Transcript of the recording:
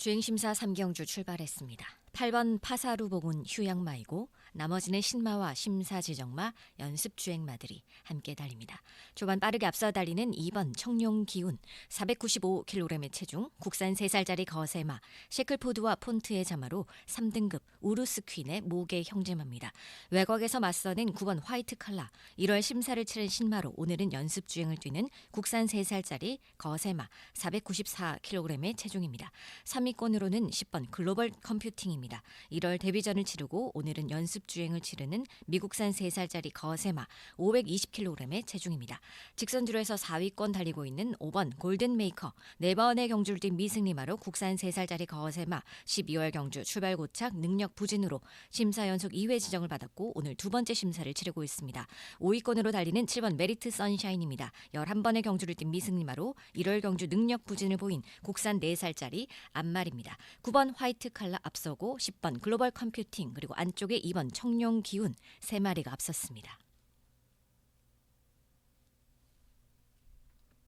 주행심사 3경주 출발했습니다. 8번 파사루 복은 휴양마이고 나머지는 신마와 심사 지정마, 연습 주행마들이 함께 달립니다. 초반 빠르게 앞서 달리는 2번 청룡 기운 495kg의 체중 국산 3살짜리 거세마 셰클포드와 폰트의 자마로 3등급 우루스 퀸의 모계 형제마입니다. 외곽에서 맞서는 9번 화이트 칼라 1월 심사를 치른 신마로 오늘은 연습 주행을 뛰는 국산 3살짜리 거세마 494kg의 체중입니다. 3위 권으로는 10번 글로벌 컴퓨팅입니다. 1월 데뷔전을 치르고 오늘은 연습 주행을 치르는 미국산 3살짜리 거세마 520kg의 체중입니다. 직선주로에서 4위권 달리고 있는 5번 골든메이커 4번의 경주를 뛴 미승리마로 국산 3살짜리 거세마 12월 경주 출발 고착 능력 부진으로 심사 연속 2회 지정을 받았고 오늘 두 번째 심사를 치르고 있습니다. 5위권으로 달리는 7번 메리트 선샤인입니다. 11번의 경주를 뛴 미승리마로 1월 경주 능력 부진을 보인 국산 4살짜리 안 말입니다. 9번 화이트 칼라 앞서고 10번 글로벌 컴퓨팅 그리고 안쪽에 2번 청룡 기운 세 마리가 앞섰습니다.